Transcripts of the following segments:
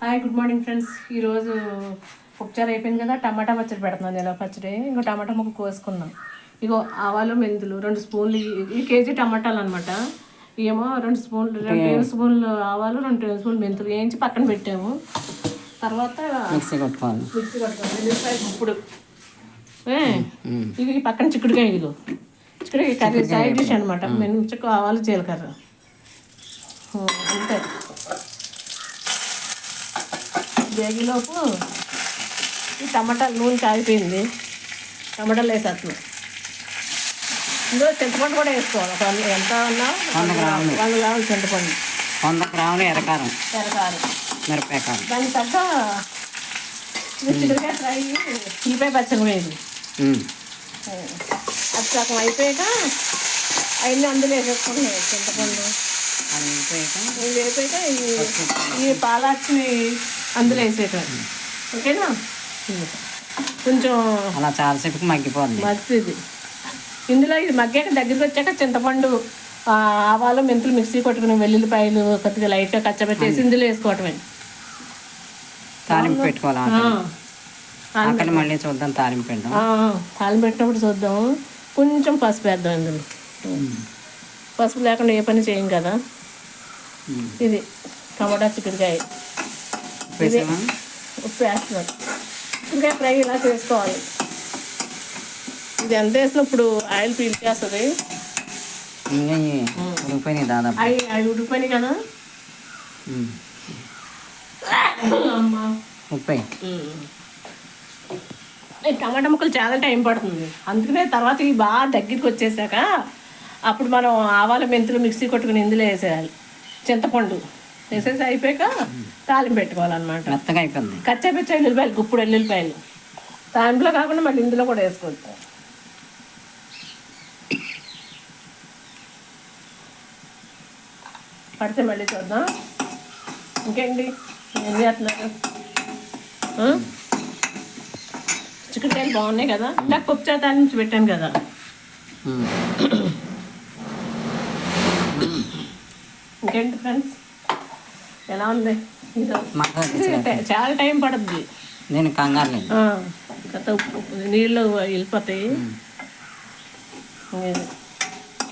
Hi good morning friends ఈరోజు ఉపచారం అయిపోయింది కదా టమాటా పచ్చడి పెడుతున్నాను ఇలా పచ్చడి. ఇంకో టమాటా ముక్క కోసుకుందాం ఇగో ఆవాలు మెంతులు రెండు స్పూన్లు ఈ- కేజీ టమాటాలు అనమాట ఏమో రెండు స్పూన్లు రెండు టేబుల్ స్పూన్లు ఆవాలు రెండు టేబుల్ స్పూన్లు మెంతులు వేయించి పక్కన పెట్టాము. తర్వాత మిక్సీ కొట్టుకోవాలి. మిక్సీ ఎల్లిపాయ ఇప్పుడు ఇది పక్కన చిక్కుడుకాయ ఇదిగో చిక్కుడుకాయ కర్రీ సైడ్ డిష్ అనమాట మంచిగా ఆవాలు జీలకర్ర. అంతే. వేగిలోపు ఈ టమాటా నూనె కాగిపోయింది టమాటాలు వేసేస్తున్నాం ఇందులో చింతపండు కూడా వేసుకోవాలి. ఒక ఎంత ఉన్నా వంద గ్రాములు. వంద గ్రాములు చింతపండు. వంద గ్రాములు ఎర్రకారం. తెరకారు మిరపకాయలు దానికి తగ్గ చిక్కుడుకాయ ఫ్రై ఉల్లిపాయ పచ్చడి వేయండి. ఉమ్. అది సగం అయిపోయాక అవన్నీ అందులో వేసేసుకుంటున్నాయి చింతపండు. అయిపోయాక వేసాక ఈ పాలాక్షిని అందులో వేసేయటం. ఓకేనా? కొంచెం అలా చాలాసేపుకి మగ్గిపోద్ది. మస్తుంది ఇందులో ఇది మగ్గాక దగ్గరికి వచ్చాక చింతపండు ఆవాలు మెంతులు మిక్సీ కొట్టుకుని వెల్లుల్లిపాయలు కొద్దిగా లైట్గా కచ్చబెట్టేసి ఇందులో వేసుకోవటమే. తాలింపు పెట్టుకోవాలి. ఆకలి. మళ్ళీ చూద్దాం తాలింపు పెడదాం. తాలింపు పెట్టినప్పుడు చూద్దాం కొంచెం పసుపు వేద్దాం ఇందులో. పసుపు లేకుండా ఏ పని చేయం కదా. ఇది టమాటా చిక్కుడుకాయ. ఉప్పు వేస్తున్నాం చిక్కుడుకాయ ఫ్రై ఇలా చేసుకోవాలి? ఇది ఎంత వేసినప్పుడు ఆయిల్ పీల్చేస్తుంది ఇంకా ఉడికిపోయినాయి దాదాపు. అవి అవి ఉడిపోయినాయి కదా? ముప్పై టమాటా ముక్కలు చాలా టైం పడుతుంది. అందుకనే తర్వాత ఇవి బాగా దగ్గరికి వచ్చేసాక అప్పుడు మనం ఆవాల మెంతులు మిక్సీ కొట్టుకుని ఇందులో వేసేయాలి. చింతపండు. వేసేసి అయిపోయాక తాలింపు పెట్టుకోవాలన్నమాట. మెత్తగా అయిపోయింది. కచ్చా పిచ్చా ఎల్లుల్లిపాయలు గుప్పుడు ఎల్లుల్లిపాయలు. తాలింపులో కాకుండా మళ్ళీ ఇందులో కూడా వేసుకోవచ్చు. పడితే మళ్ళీ చూద్దాం. ఇంకేంటి? ఏం చేస్తున్నారు? చిక్కుడుకాయలు బాగున్నాయి కదా? నాకు పప్పు చేత నుంచి పెట్టాను కదా. ఇంకేంటి ఫ్రెండ్స్ ఎలా ఉంది. చాలా టైం పడుతుంది నేను కంగారు ఉప్పు నీళ్ళు వెళ్ళిపోతాయి.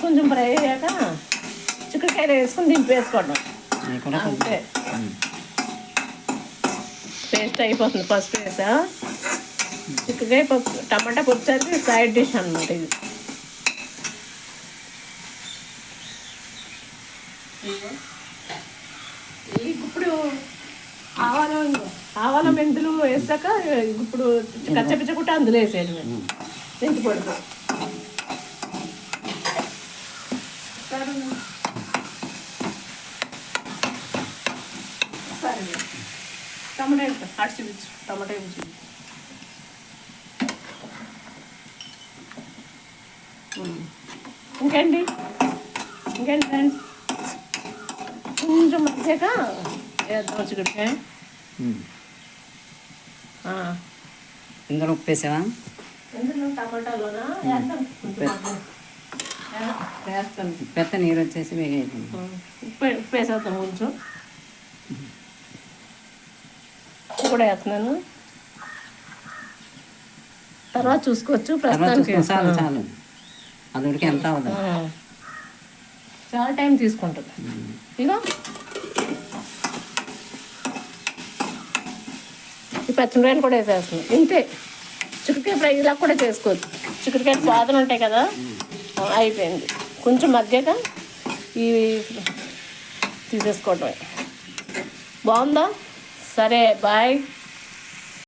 కొంచెం ఫ్రై అయ్యాక చిక్కుడుకాయలు వేసుకొని దింపేసుకోవడం అంతే. పేస్ట్ అయిపోతుంది పసుపు వేసా. చిక్కుడుకాయ పప్పు టమాటా పప్పుసరికి సైడ్ డిష్ అనమాట ఇది. ఈ ఇప్పుడు ఆవాల ఆవాల మెంతులు వేసాక ఇప్పుడు కచ్చపిచ్చ కుట్ట అందులో వేసేయడమే మెంతి పొడి సరే టమాటా అటు చూపించు టమాటా ఉమ్. ఇంకేంటి? ఇంకేంటి ఫ్రెండ్స్ కొంచెం మధ్యగా వేద్దాం. ఆ. ఇందులో ఉప్పు వేసావా? ఎందులో టమాటాలోనా? వేద్దాం కొంచెం మధ్య. వే- వేస్తాను. పెద్ద నీరు వచ్చేసి ఉప్పు ఉప్పు వేసేద్దాం కొంచెం. ఉప్పు కూడా వేస్తున్నాను. తర్వాత చూసుకోవచ్చు ప్రస్తుతానికి. చాలు చాలు. అది ఉడికి ఎంత అవుతుంది. చాలా టైం తీసుకుంటుంది. ఇగో. ఈ పచ్చిమిరకాయలు కూడా వేసేస్తున్నాం ఇంతే. చిక్కుడుకాయ ఫ్రై ఇలా కూడా చేసుకోవచ్చు. చిక్కుడుకాయ బాధలు ఉంటాయి కదా? అయిపోయింది. కొంచెం మధ్యక ఈ తీసేసుకోవటమే. బాగుందా? సరే బాయ్.